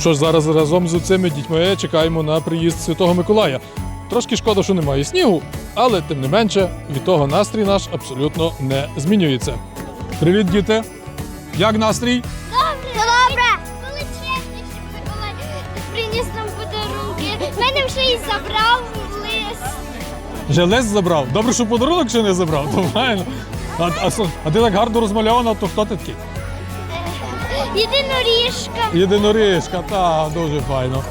що ж, зараз разом з цими дітьми чекаємо на приїзд Святого Миколая. Трошки шкода, що немає снігу, але тим не менше від того настрій наш абсолютно не змінюється. Привіт, діти! Як настрій? Добре. Добре. Щоб Миколай приніс нам подарунки. Мене вже і забрав лист. Вже лес забрав. Добре, що подарунок ще не забрав, то правильно. А, а, а ти так гарно розмальована, то хто ти такий? Єдиноріжка. Єдиноріжка, та дуже файно.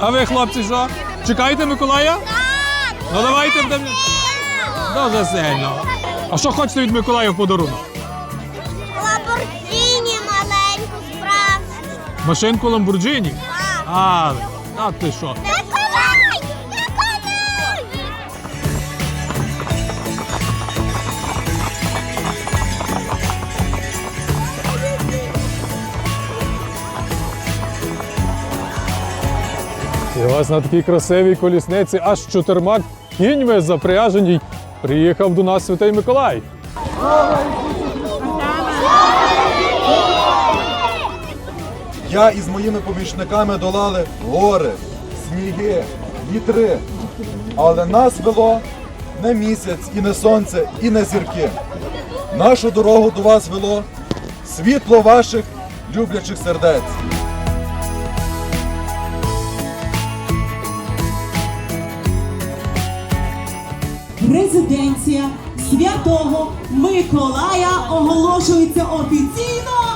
А ви, хлопці, що? Чекаєте Миколая? Ну давайте будемо. Дуже сильно. А що хочете від Миколая в подарунок? Лабордіні маленьку справжню. Машинку Ламбурджині? А, а ти що? І ось на такій красивій колісниці аж чотирма кіньми запряженій приїхав до нас Святий Миколай. Я із моїми помічниками долали гори, сніги, вітри. Але нас вело не місяць, і не сонце, і не зірки. Нашу дорогу до вас вело світло ваших люблячих сердець. Резиденція святого Миколая оголошується офіційно